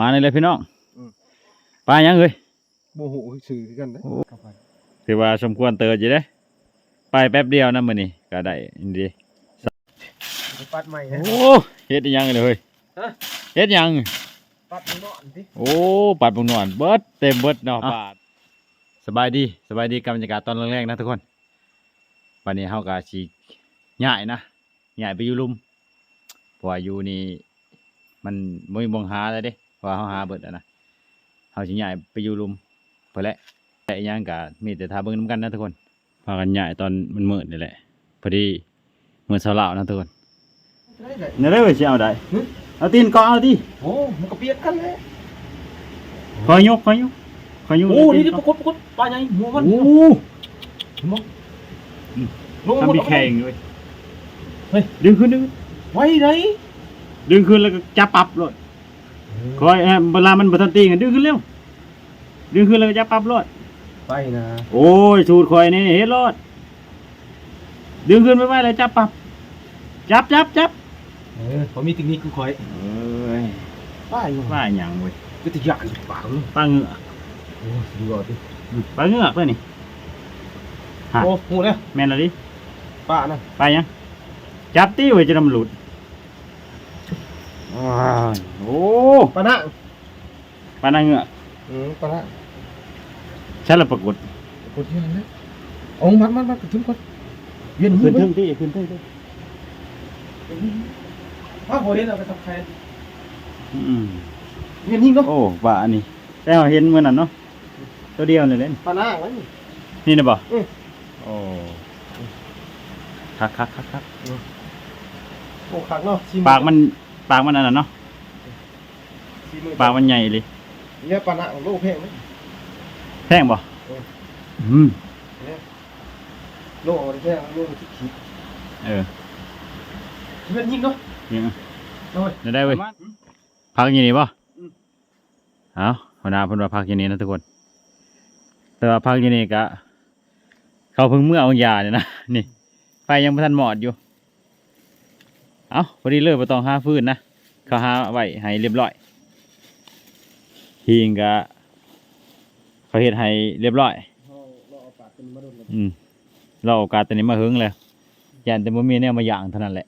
มาในเลยพี่น้องอืมปลายังเอ้ยโมโหสื่อกันนะถือว่าสมควรเติร์อยู่เด้ไปแป๊บเดียวนะมื้อนี้ก็ได้อินดีปัดใหม่นะโอ้เฮ็ดอิหยังเลยเฮ้ยฮะเฮ็ดหยังปัดนอนสิโอ้ปัดบงนอนเบิดเต็มเบิดเนาะปาดสบายดีสบายดีกับบรรยากาศตอนแรกๆนะทุกคนวันนี้เฮาก็สิย้ายนะย้ายไปอยู่ลุมเพราะว่าอยู่นี่มันบ่มีบ่งหาแล้วเด้เพราะ ว่าเฮาหาเบิดแล้วนะเฮาสิย้ายไปอยู่ลุมเพิ่นแหละแต่อีหยังก็มีแต่ทาเบิ่งนํกันนะทุกคนพากันย้ายตอนมันมืดนี่แหละพอดีมื้อเช้าลาวนะทุกคนได้เลยเนี่ยได้เว้ยสิเอาได้หึเอาตีนเกาะเอาดิโอ้มันก็เปียกกันเลยคอยยกคอยยกคอยยกโอ้ตีนี่นนี่ปเกาะรากฏปรากฏปลาใหญ่หัวมันโอ้มองลงหมทำดพี่แข่งเลยเฮ้ยดึงขึ้นดึงขึ้นไว้ไหนดึงขึ้นแล้วก็จับปรับรถ คอยเอ่อเวลามันบัทันตีกันดึงขึ้นเร็ว ดึงขึ้นแล้วก็จับปรับรถไปนะโอ้ยสูตรคอยนี่เฮ็ดรถดึงขึ้นไปไว้เลยจับปรับ จับจับจับเออผมมีเทคนิคกูคอยเอ้ยป้าอยู่ว่าหยังเว้ยก็จะยากปากเลยปลาเหงือกโอ้ดูก่อนดิปลาเหงือกเพื่อนนี่ ฮะ โอ้โหเนี่ยแม่นและดิป้านะไปยัง จับตีไว้จะนำหลุดอ้าวโอ้ป้านะปลาหน้าเหงือกอืมป้านะฉันละปรากฏกดที่ไหนนะเอามัดมัดมัดถึงก่อนเวียนหัวขึ้นไปเทิงที่ขึ้นเทิงที่ป้าพอเห็นเราไปทำแทนอืมเวียนหิ้งเนาะโอ้ว่าอันนี้แต่เราเห็นเมื่อนั้นเนาะตัวเดียวเลยเล่นป้านะไว้นี่ นี่นะบ่อืม โอ้คักคักคักคักโอ้ขังเนาะชิปากมันปากมันอันนั้นเนาะ ชิมือปากมันใหญ่เลยเนี่ยป้านะของโลกแพงไหม แพงบ่เออ อืมโลกมันแพงโลกมันคิดคิดเออเวียนหิ้งเนาะยังโอ้ยได้ได้เว้ยพักอย่างนี้บ่เอาหัวหน้าเพิ่นว่าพักอย่างนี้นะทุกคน แต่ว่าพักอย่างนี้ก็เขาเพิ่งเมื่อเอายาเนี่ยนะ นี่ไฟยังบ่ทันหมอดอยู่ เอาพอดีเลยบ่ต้องหาฟืนนะเขาหาไว้ให้เรียบร้อย หิงก็เขาเฮ็ดให้เรียบร้อยเราเอาปากเป็นมาโดนกันอืมเราโอกาสตอนนี้มาหึงเลยยันแต่บ่มีแนวมาอย่างเท่านั้นแหละ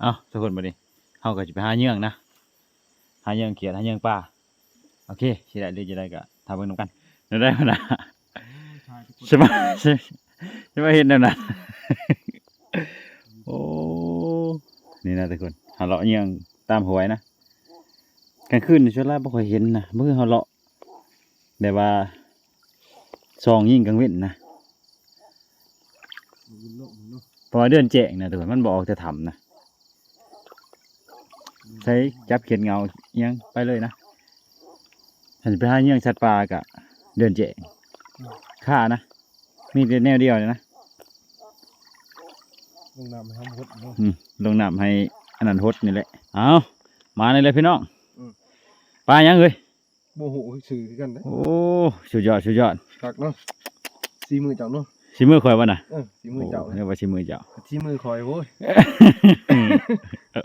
เอาทุกคนมาดิเฮาก็จะไปหาเหยื่องนะหาเหยื่องเขียดหาเหยื่องปลาโอเคสิได้หรือจะได้ก็ทำเบิ่งนำกันเดี๋ยวได้มานะใช่ไหมใช่ใช่ไหมเห็นแล้วนะโอ้นี่นะทุกคนหาเลาะเหยื่องตามหวยนะ กลางคืนนี่ช่วงแรกบ่ค่อยเห็นนะเมื่อเฮาเลาะแต่ว่าซองยิ่งกลางเว้นนะเพราะว่าเดือนแจ้งนะทุกคนมันบออกจะทำนะใช้จับเขียนเงาเอียงไปเลยนะฉันไปหาเยี่ยงสัตว์ป่ากะเดือนแจ้งค่านะมีแต่แนวเดียวเลยนะลงน้ำให้ห้ามหดเนาะอืมลงน้ำให้อันนั้นฮดนี่แหละเอามาในเลยพี่น้องอืม ปลายังเอ้ยโมโหสื่อกันนะโอ้สุดยอดสุดยอดคักเนาะสีมือเจ้าเนาะชิมือคอยวะน่ะเออสีมือเจ้าโเรียกว่าชิมือเจ้าสีมือคอยโว้ย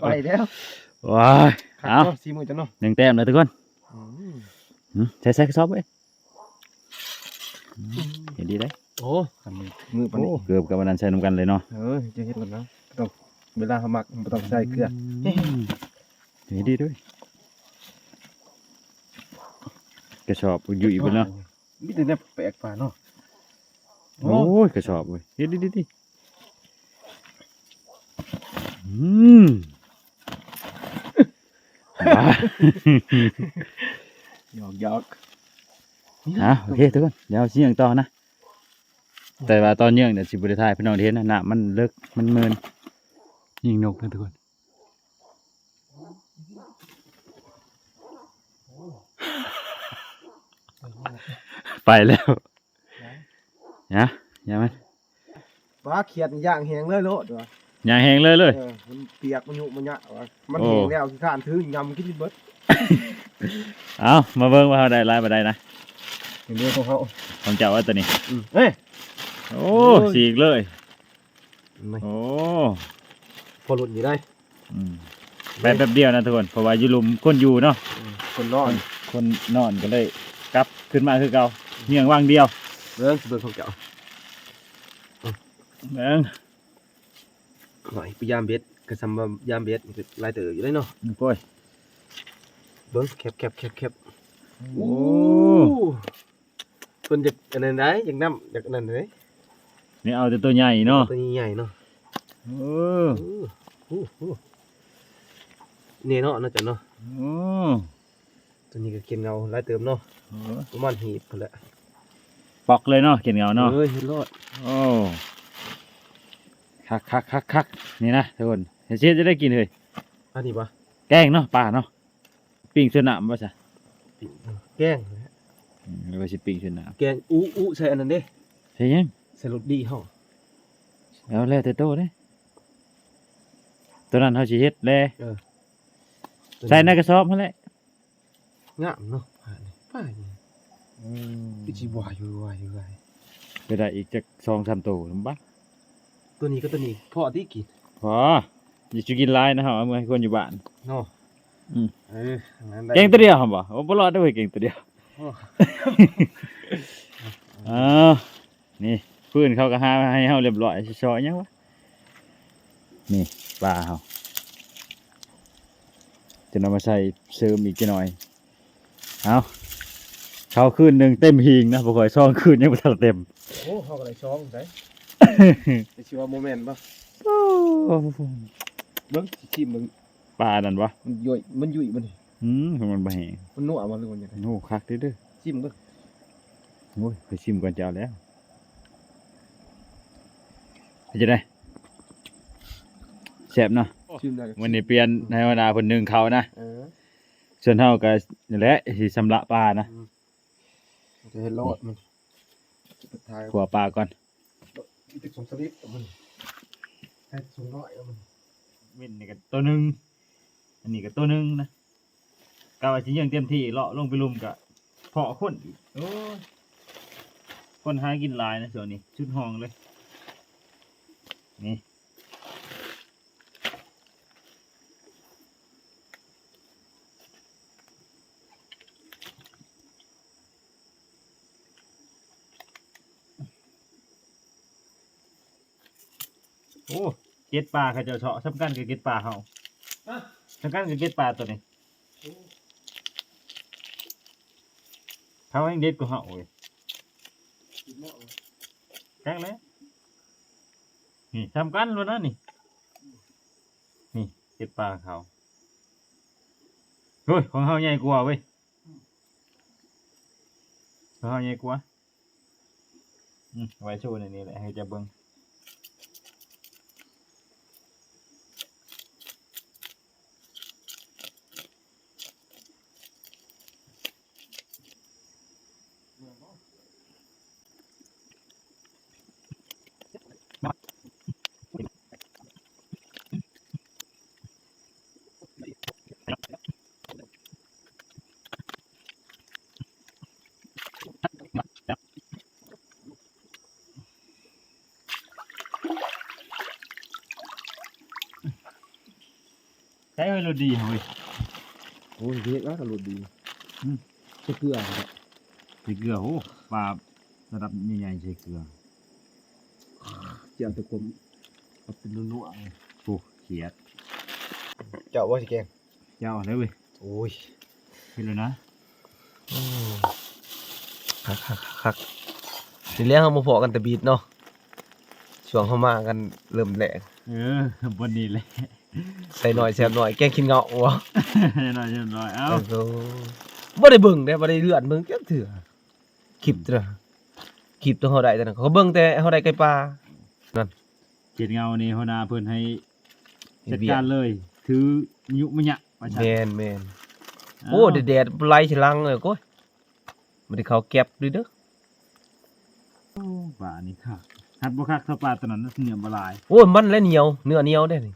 ไปแล้วว้ายคักเอาเนาะสีมือเจ้าเนาะหนึ่งแต้มเลยทุกคนอืมหืมใส่ใส่กระสอบไว้อืมเห็นดีได้โอ้มือปานโอ้นี้เกือบกับวันนั้นใส่นำกันเลยเนาะเออจะเห็นกันนะต้องเวลาเขาหมักมันต้องใส่เกลือเห็นดีด้วย กระสอบอยู่อีกบนเนาะมีแต่เนี่ยแปลกป่าเนาะโอ้ยกระสอบเว้ยเห็นดีดีดีอืมว้าหยอกหยอกอะโอเคทุกคนเดี๋ยวสิยังต่อนะแต่ว่าตอนยังเดี๋ยวสิบริทายพี่น้องเห็นนะหนามันเลิกมันเมินยิงนกนะทุกคน ไปแล้วนะอย่ามันปลาเขียดย่างแหงเลยโลดว่ะอย่าแหงเลยเลยเออมันเปียกมันหยุมันยะว่ะมันโอ้แหงแล้วที่ข้านถือยำกินเบิดเอามาเบิ่งว่าเขาได้ร้ายมาได้นะอย่างเดียวของเขาของเจ้าว่าตัวนี้เฮ้ยโอ้โอ้ยสีกเลยไม่โอ้พอหลุดอยู่ได้อืมไปแป๊บเดียวนะทุกคนเพราะว่าอยู่หลุมก้นอยู่เนาะอืมคนนอน คนนอนก็เลย กลับขึ้นมาคือเก่าเหี่ยงว่างเดียวเรื่องสิเบิ่งของเจ้าเอิงหน่อยไปยามเบ็ดก็ซำว่ายามเบ็ดมันก็หลายเต๋ออยู่เลยเนาะโอ้ยเบิ่งแคบแคบแคบแคบโอ้เพิ่นอยากอันนั้นได้อยากนํอยากอันนั้นเด้นี่เอาแต่ตัวใหญ่เนาะตัวใหญ่ๆเนาะเออโอ้โหโอ้นี่เนาะน่าจะเนาะโอ้ตัวนี้ก็เขียนเงาหลายเติมเนาะโอ้ ประมาณหีบพุ่นแหละปอกเลยเนาะเขียนเงาเนาะเอ้ยเห็นรอดโอ้คักคักคักคักนี่นะทุกคนเดี๋ยวเชฟจะได้กินเลยอันนี้ปะแกงเนาะปลาเนาะปิ้งเส้นหนามป่ะจ๊ะแกงอืมแล้วก็สิปิ้งเส้นหนามแกงอู้อู้ใส่อันนั้นเด้ใช่ยังใส่รสดีเฮาแล้วแล้วแต่โตเด้ตัวนั้นเขาสิเฮ็ดแลใส่ในกระสอบนั่นแหละงามเนาะ ผ่านผ่านพี่จีวายอยู่วายอยู่วายไปได้อีกจักสองสามตัวลำบากตัวนี้ก็ตัวนี้พ่อที่กินพออย่าสิกินหลายนะฮะเอามื่อให้คนอยู่บ้านเนาะอืมเอองั้นได้เก่งตัวเดียวครับบ่โอ้บ่รอดด้วยเก่งตัวเดียวโอ้อ้าวนี่พื้นเขาก็หาให้เฮาเรียบร้อยสิซอยยังวะนี่ปลาเฮาจะนำมาใส่เสริมอีกจักหน่อยเอา เขาคืนหนึ่งเต็มหิงนะบ่ค่อยซองคืนยังบ่ทันเต็ม โอ้เฮาก็ได้ช่องได้ไปชิว่าโมเมนต์ป่ะเบิ่งสิชิมเบิ่งปลานั่นวะมันย่อยมันยุ่ยมันนี่อืมมันบ่แห้งมันนัวมันหรือมันยังไงโอ้คักเด้อเด้อชิมเบิ่งโอ้ยไปชิมก่อนจะเอาแล้วไปจะได้แซ่บเนาะชิมได้วันนี้เปลี่ยนในวนาเพิ่นหนึงเขานะเออส่วนเฮาก็นี่แหละสิสำละปลานะ จะเห็นรอดมันสุดท้ายขัวปลาก่อนติดสงสลิปมันให้สงน้อยมันเว้นนี่ก็ตัวหนึงอันนี้ก็ตัวหนึงนะกะว่าสิยังเต็มที่เลาะลงไปลุมก็เพาะคนอีกโอ้ยคนหากินหลายนะส่วนนี้ชุดห้องเลยนี่ เก็ดปลาเขาเจะเฉาะสำคัญกับเก็ดปลาเฮาสำคัญกับเก็ดปลาตัวนี้เขาให้เด็ดกว่าเฮาเว้ยกักเลยนี่สำคัญเลยนะนี่ นี่เก็ดปลาเขาเฮ้ยของเฮาใหญ่กว่าเว้ยของเฮาใหญ่กว่าอืมไว้โชว์ในนี้แหละให้เจะเบิ่ง ใช้ให้เราดีเฮ้ยโอ้ยเฮ็ดแล้วก็รสดีอืมใส่เกลือครับใส่เกลือโอ้ปลาระดับใหญ่ๆใส่เกลือเจียวตะกลมเอาเป็นนัวๆเลยโอ้เขียดเจ้าว่าสิแกงยาวเลยเว้ยโอ้ยเห็นเลยนะคักคักคักทีแรกเขามาพอกันแต่บีดเนาะช่วงเขามากันเริ่มแหลกเออวันนี้เลย ใส่หน่อยแซ่บหน่อยแกงกินเงาะวะหน่อยหน่อยเอ้าโอ้บ่ได้เบิ่งได้บ่ได้เลื่อนเบิ่งจักเถื่อคลิปเด้อคลิปตัวเฮาได้แต่นั้นเขาก็เบิ่งแต่เฮาได้ไก่ปลาเจ็ดเงานี่หัวหน้าเพิ่นให้เฮ็จัดดเวียการเลยถือยุมะยะมาใช่แม่นแม่นโอ้แดดๆไหลฉลังเลยโก้ยบ่ได้เข้าแก็บด้วยเด้อปลานี่ค่ะหัดบ่คักเท่าปลาตัวนั้นนะเหนียวบลายโอ้ยมันและเหนียวเนื้อเหนียวเด้นี่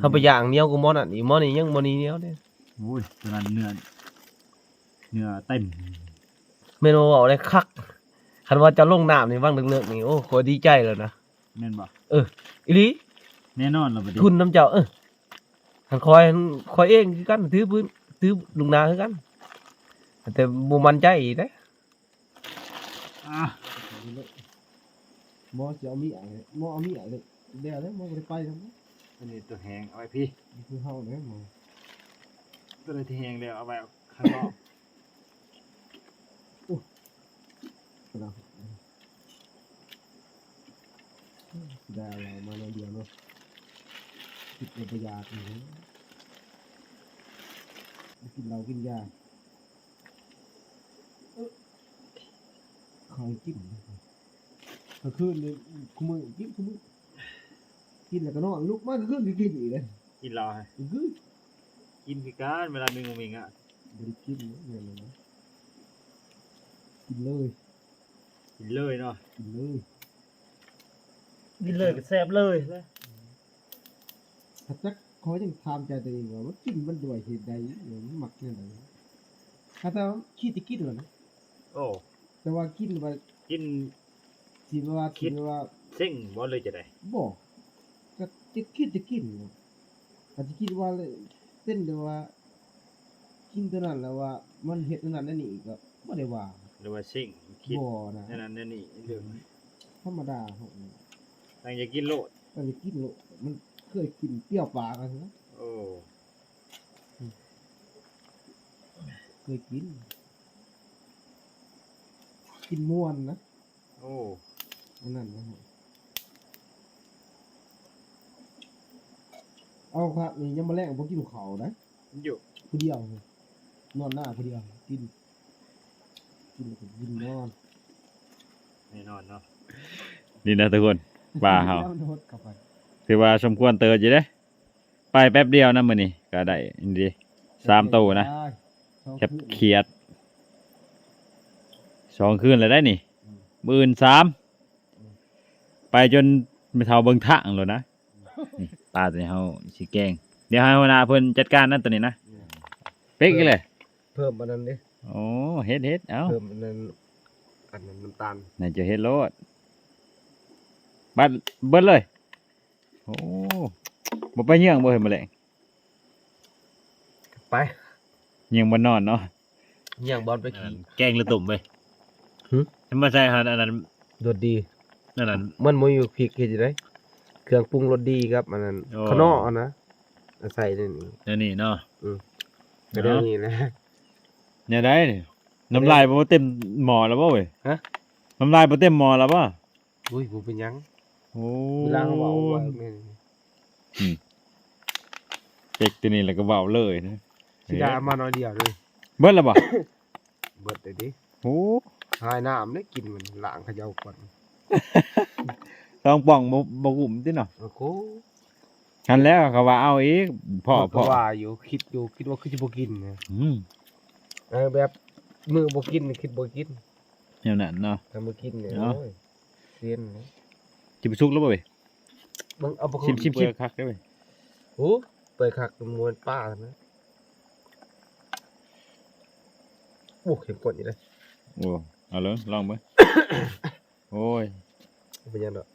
เฮาไปย่างเหนียวกูหมอนั่นอีหมอนี่ยังบ่นี่เหนียวเด้โอ้ยตัวนั้นเนื้อเนื้อเต็มแม่นบ่เว้าได้คักคันว่าจะลงน้ำนี่ว่างเลิกๆนี่โอ้ขอยดีใจแล้วนะแม่นบ่อีหลีแน่นอนแล้วบัดนี้ทุนน้ำเจ้าเออคันคอยคอยเองคือกันถือพื้นถือลุงนาคือกัน แต่บ่มั่นใจอีกเด้อะหมอจะเอามีอะไรหมอเอามีอะไรเดี๋ยวเลยหมอบ่ไปไปแล้ว อันนี้ตัวแหงเอาไว้พี่นี่คือเฮาเนี่ยหมอตัวนี้ที่แหงเดี๋ยวเอาไว้ข้างนอกกระดาษได้อะไรมาในเดียวเนาะคิดเป็นประหยัดนี่กินเหล้ากินยาคอยกินกลางคืนเลยคุมือกินคุมือ กินแล้วก็นอนลุกมากกลางคืนก็กินอีกเลยกินเราให้กลางคืนกินคือการเวลามีงมิงอะบริกินเนี่ยเลยนะกินเลยกินเลยเนาะกินเลยกินเลยก็แซ่บเลยถ้าจักขอยังถามใจตัวเองว่ามันกินมันด้วยเหตุใดหรือมันหมักเนี่ยไหนถ้าแต่ว่าขี้ติกินเหรอนะโอ้แต่ว่ากินว่ากินสิว่าคิสิดว่าเส้งบ่เลยจะได้บอกก็ จะกินจะกินเนาะอาจจะคิดว่าเลยเส้นเดียวว่า กินตัวนั้นแล้วว่า มันเห็ดตัวนั้นนั่นนี่ก็ไม่ได้ว่าหรือว่าเส้งคิดบ่นะนั่นนั่นนั่นนี่เรื่องธรรมดาครับตั้งจะกินโลดแต่จะกินโลมันเคยกินเปรี้ยวปากกันนะโอ้เคยกิน กินม่วนนะโอ้อันนั้นนะฮะ เอาครับนี่ยังมาแรกผมกินเขาวนะอยู่ผู้เดียวเลยนอนหน้าผู้เดียวกิน กินแล้วก็กินนอนแน่นอนเนาะนี่นะทุกคนป่าเฮาแล้วมันโดดกลับไปถือว่าสมควรเติร์อยู่เด้ไปแป๊บเดียวนะมื้อนี้ก็ได้อันนี้สามตัวนะได้สองแคบคืนเขียดสองคืนเลยได้นี่อืมหมื่นสามไปจนไม่เท่าเบิ่งทางเลยนะนี่ป ลาตัวนี้เฮาสิแกง เดี๋ยวให้หัวหน้าเพิ่นจัดการนั่นตัวนี้นะเป๊กอีกเลยเพิ่มอันนั้นดิโอ้เฮ็ดเฮ็ดเอ้าเพิ่มอันนั้นอันนั้นน้ำตาลไหนจะเฮ็ดโลดบัดเบิดเลย โอ้บ่ไปเยี่ยงบ่เห็นบ่แลงไปเยี่ยงบ่นอนเนาะย่างบอลไปขี่แกงหรือตุ่มเว้ยหึทำไมใส่หันอันนั้นโดดดีนั่นนั่นมันบ่อยู่พริกเฮ็ดจังได๋ เครื่องปรุงรสดีครับอันนั้นโอ้ข้างนอกอะนะเอาใส่ในนี่นั่นนี่เนาะก็ได้นี่นะ เนี่ยได้นี่น้ำลายบ่เต็มหม้อแล้วบ่เว้ยฮะ น้ำลายบ่เต็มหม้อแล้วบ่อุ้ยบ่เป็นหยังโอ้เวลาเขาเว้าว่าแม่นเจ๊กตัวนี้แล้วก็เว้าเลยนะสิได้เอามาน้อยเดียวเลยเบิดแล้วบ่ เบิดเลยดิโอ้หายน้ำได้กินมันล้างเขย่าก่อนต้ องป่องบ่บ่กลุ่มติเนาะโอ้โหคันแล้วเขาว่าเอาอีกพ่อก็พ่อว่าอยู่คิดอยู่คิดว่าคือสิบ่กินนะอืมเออแบบมือบ่กินนี่คิดบ่กินแนวนั้นเนาะถ้ามือกินเนี่ยเนาะโอ้ยเซียนนะสิไปสุกแล้วบ่เว้ยเบิ่งเอาบ่ชิมชิมเปิชิดมคักได้เว้ยโอ้เปิดคักมวนป้านะโอ้เข้มข้นอีเลยโอ้เอาเลยลองเบิ่งโอ้ยบ่เป็นหยังดอก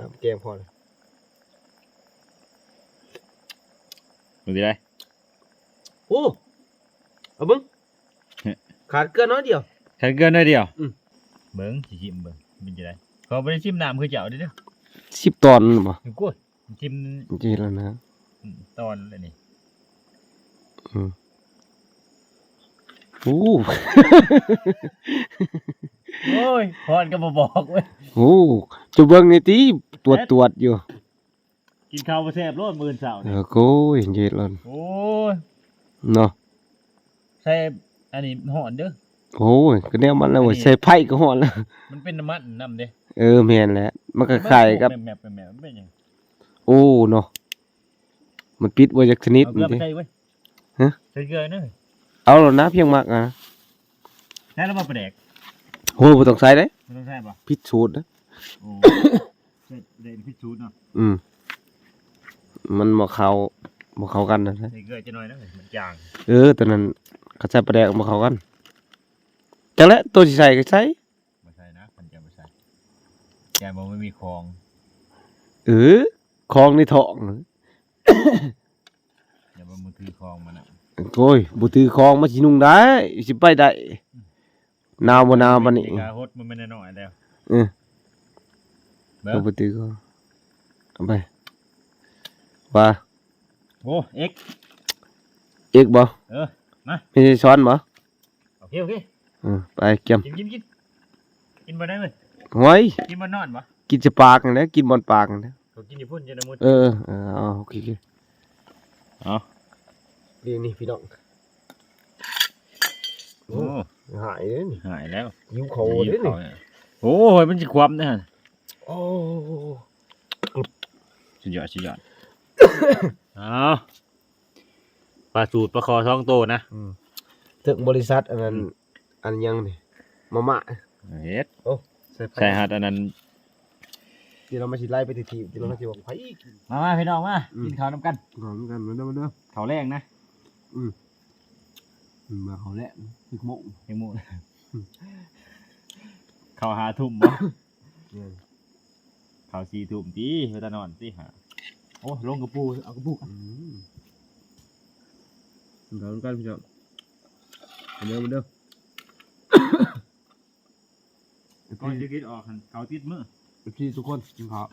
น้ำแกงพอเลยดูสิได้โอ้เอาเบิ่งเฮ้ยขาดเกลือน้อยเดียวฉันเกินได้เดียวอืม เบิ่งสิชิมเบิ่งเป็นจังได๋เขาบ่ได้ชิมน้ำคือเจ้าเด้อเด้อ10ตอนบ่อยู่กล้วยชิมจริงแล้วนะอืมตอนเลยนี่โอ้โอ้ยพรก็บ่บอกเว้ยโหจะเบิ่งนี่ติ ตรวจตรวจอยู่ กินข้าวบ่แซ่บโลดมื้อเช้าเอนี่อโก้ยเย็ดแล้วโอ้ยเนาะใส่อันนี้หอนเด้อ โอ้ยก็แนวมันแล้วอันเว้ยนี้ ใส่ไผ่ก็ฮอดแล้วมันเป็นน้ำมันนำเด้เออแม่นแหละมันก็คล้ายกับ แมบๆแมบๆมันเป็นหยังโอ้เนาะมันปิดไว้จากชนิดเอาเกลืนี่อไปติใส่เว้ยฮะ ใส่เกลือเด้อเอาแล้วนะเพียงมากอะใส่แล้วมาประแดกโหบ่ต้องใส่เด้ไม่ต้องใส่ป่ะผิดสูตรนะโอ้ ใส่เด่นพิชูดเนาะอืม มันบ่เข้าบ่เข้ากันนะใส่เกลือจะหน่อยนะมันจางเออตอนนั้นเขาใส่ปลาแดกบ่เข้ากันจังแล้วตัวสิใส่ก็ใส่ไม่ใส่นะมันจะไม่ใส่แกบอกไม่มีคลอง เออของในท้องอย่าบอกมันคือคลองมันอะเโอ้ยบ่ถือของมาสินุ่งได้สิไปได้หนาวบ่หนาวบัดนี้กาฮดมันไม่น้อยๆแล้วเออ เบิ่เอางบ่ถือของเอาไปว่าโอ้เอ็กเอกบ่เออมามีสิช้อนบ่โอเคโอเคเออไปเกี่ยมกินกินกินกินบ่ได้เว้ยโอ้ยกินบ่นอนบ่กินจะปากนั่นแหละกินบอนปากนั่นแหละเขากินอยู่พุ่นจะนะมุดเออเออเอาโอเคเอาๆนี่นี่พี่น้องโอ้หายเด้นี่หายแล้วหิวโคเด้นี่โอ้ยมันสิความนะฮะ โอ้สุดยอดสุดยอด เอาปลาสูตรปลาคอท้องโตนะถึงบริษัทอันนั้น อันยังนี่มาม่าเฮ็ดใส่ไฟใช่ฮะอันนั้นที่เรามาสิไล่ไปทีๆที่เรามาสิบอกไผอีกมามาพี่น้องมาอืมกินข้าวน้ำกันหอมกันเหมือนเดิมเหมือนเดิมข้าวแรงนะอืมมาเขาแหละอีกโมงยังหมูข้าวหาทุ่มบ่เนี่ย ข้าวสี่ทุ่มตีเวลานอนตีหาโอ้ลงกระปูเอากระปูกันอืมเหมือนกันพี่น้องเหมือนเดิมเหมือนเดิมก่อนจะกินออกหั่นข้าวติดมือพี่ทุกคนกินข้าว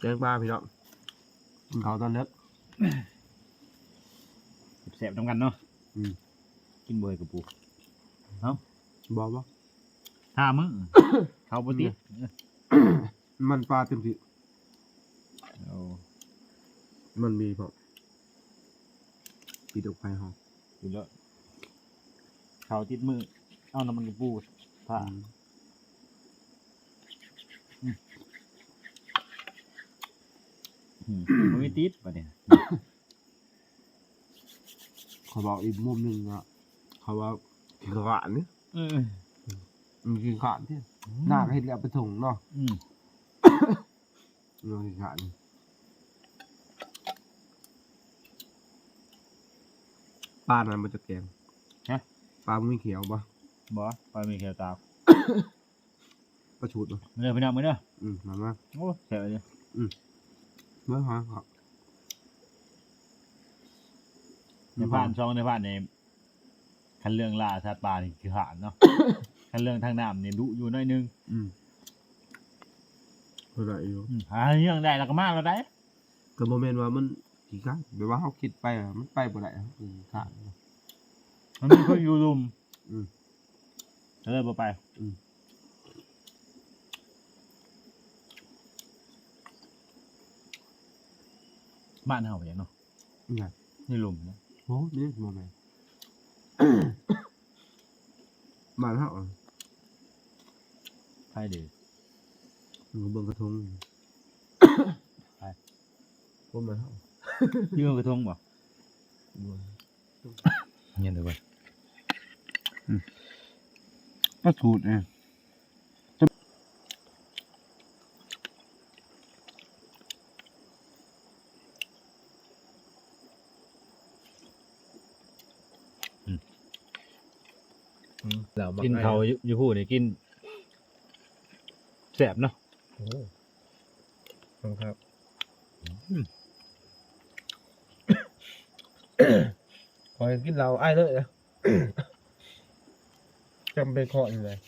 แกงปลาพี่น้องกินข้าวตอนเด็กแสบๆน้ำกันเนาะอืมกินเบยกระปูบอกว่าห้ามื้อข้าวบ่ติด มันปลาเต็มที่เอามันมีพอปีดอกไฟหอมกินแล้วข้าวติดมือ เอาน้ำมันกระปูผ้าอืมมันไม่ติดปะเนี่ยเขาบอกอีกมุมหนึ่งอะเขาว่ากินขานนี่เออมันกินขานที่ หน้าก็เห็นแล้วไปถุงเนาะอืมเรากินขานปลานั้นมันจะแกงปลาไม่เขียวปะบอไปมีแค่ตาปลาชูดปะเมื่อพี่น้องมื่อเด้ออืมมามาโอ้แฉะเลยเมื่อหาครับในผ่านช่องในผ่านในคันเรื่องล่าสัตว์ป่านี่คือหานเนาะ คันเรื่องทางน้ำนี่ดุอยู่หน้อยนึงอืมอะไรอยู่อืมหาเรื่องได้แล้วก็มากแล้วได้ ก็โมเมนต์ว่ามันขี้ข้านแบบว่าเขาคิดไปอะมันไปบ่ได้ครับขี้ข้านมันไม่ค่อยอยู่รุมอืมเลยบ่ไปอืม บ้านเฮาอย่างเนาะนี่ไงนี่ลุมเนาะโอ้นี่โมเมนต์มาแล้วเหรอใช่เด้อมันเบิ่งกระทงไปผมมาแล้วยืมกระทงบ่เงี้ยเด้อเว้ยก็ถูดเนี่ยกินเขาวอยู่อยู่พูดนี่กินแสบเนาะโอ้ครับ ขอให้กินเราไอ้เลยนะ จำเป็นข้ออยู่เลย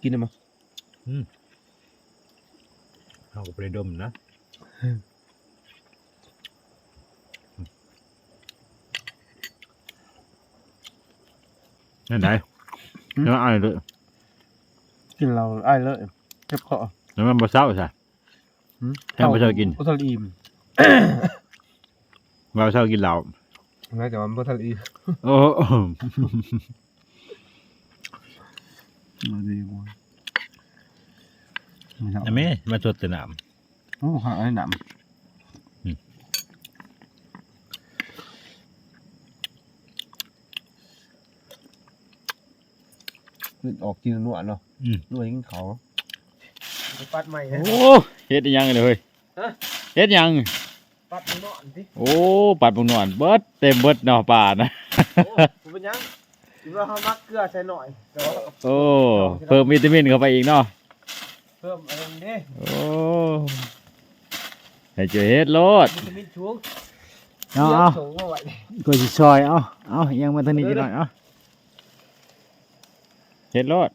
กินได้มั้ยเขาก็ไปดมนะนั่นไหนแล้วอะไรด้วย กินเราไอ้เลยเจ็บคอแล้วมันบ่เศร้าใช่แค่บ่เศร้ากินบ่ทันอิ่มบ่เศร้ากินเหล้าไม่แต่ว่ามันบ่ทันอิ่มโอ้โหดีกว่าไอ้แม่มาสดแต่น้โอ้หาไอ้หนอืมำออกกินนวดเนาะำอืมนวดกินเขาปัดใหม่โอ้เฮ็ดอีหยังเลยเฮ้ยฮะเฮ็ดหยังปัดนอนสิโอ้ปัดบุงนอนเบิดเต็มเบิดเนาะป่านะโอ้ผมเป็นยังคิดว่าเขามักเกลือใส่หน่อยแต่ว่าเราก็โอ้เพิ่มวิตามินเข้าไปอีกเนาะเพิ่มอะไรนี่โอ้ให้เจอเฮ็ดโลดวิตามินช่วงเอาเลี้ยงเอาส่งมาไว้ก็สิซอยเอาเอายังมาทางนี้จังหน่อยเอาเฮ็ดโลด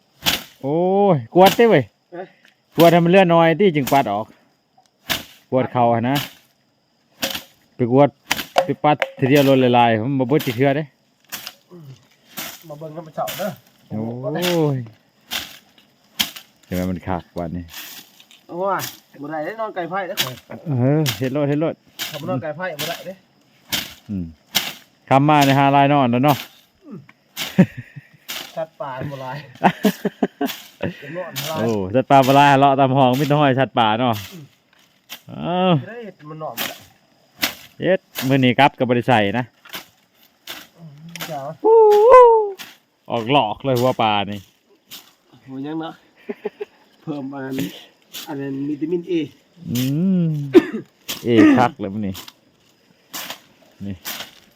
โอ้ยกวดเด้เว้ยกวดให้มันเลือดน้อยที่จึงปัดออกกวดเข่าหั่นนะไปกวดไปปัดทีเดียวลดละลายๆมันบ่เบิดสิเทื่อเด้มาเบิ่งน้ำมันเฉาเด้อโอ้ยเดี๋ยวมันคักวันนี้โอ้ยบ่ได้ได้นอนไก่ไผ่เด้อเออเฮ็ดโลดเฮ็ดโลดถ้าบ่นอนไก่ไผ่บ่ได้เด้ออืมคำมาในหาลายนอนแล้วเนาะ สัตว์ป่าบ่หลายจะนอนหลายโอ้สัตว์ป่าปลาเลาะตามห้องมิตรห้อยสัตว์ป่าเนาะเอ้าจะได้มันนอนบ่ได้เย็ดมื้อนี้กลับกับบริษัทนะจ้าออกหลอกเลยหัวปลานี่โหยังเนาะเพิ่มอันอันนั้นวิตามิน A อืมเอคักเลยมื้อนี้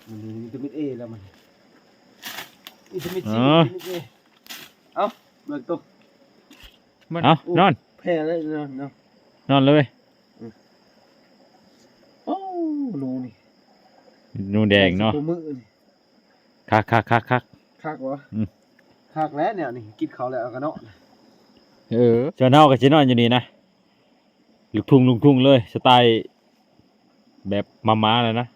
มันมีวิตามิน A แล้วมัน วิตามิน C อ๋อวิตามิน A เอ้าเบิ่งตัวเอ้านอนแพ้เลยเนาะเนาะนอนเลยโอ้หนูนี่นูแดงเนาะตัวมือนี่คักคักคักคักคักวะอืมคักแล้วเนี่ยนี่กินข้าวแล้วก็เนาะเออเจ้าเน่ากับเจ้านอนอยู่นี่นะลูกทุ่งลูกทุ่งเลยสไตล์แบบมาม้าเลยนะ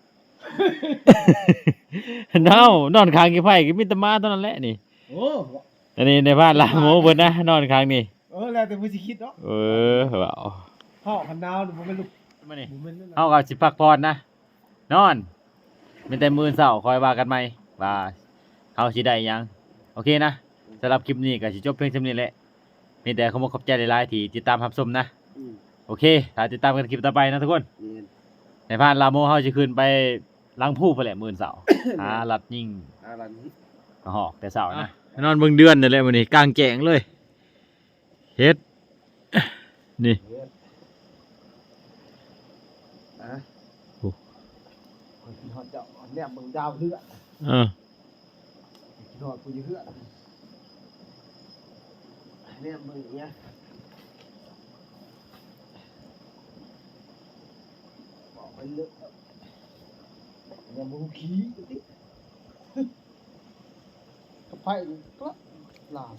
เน่านอนค้างกี่ไผ่ก็มีแตมาเท่านั้นแหละนี่ โอ้อันนี้ในบ้านลาโมเบิดนะนอนค้างนี่ เออแล้วแต่ผู้สิคิดเนาะเออเบาพ่อคันดาวนี่บ่แม่นลูกมานี่บ่แม่นนั่นเอากับสิพักพรนะ นอนเป็นแต่มือเสาคอยว่ากันไหมว่าเขาสิได้หยัง โอเคนะสำหรับคลิปนี้ก็สิจบเพียงเท่านี้แหละมีแต่ขอขอบใจหลายๆที่ติดตามรับชมนะ อืมโอเคถ้าติดตามกันคลิปต่อไปนะทุกคนนี่ในพานลาโมเฮาจะขึ้นไป ล้างผู้ไปแหละมื่นเสาร์หาลัดยิงอะไรนี้หอกแต่เสาร์นะนอนเบิ่งเดือนนี่แหละมื้อนี้กลางแจ้งเลยเฮ็ดนี่อะโอ้คนที่ฮอดเจ้าเนี่ยมึงดาวเฮือเออที่ฮอดกูอยู่เฮือเนี่ยมึงเนี่ยบอกไปเลิกเนี่ ยมึงขี้ติกระไพ่ก็ลาม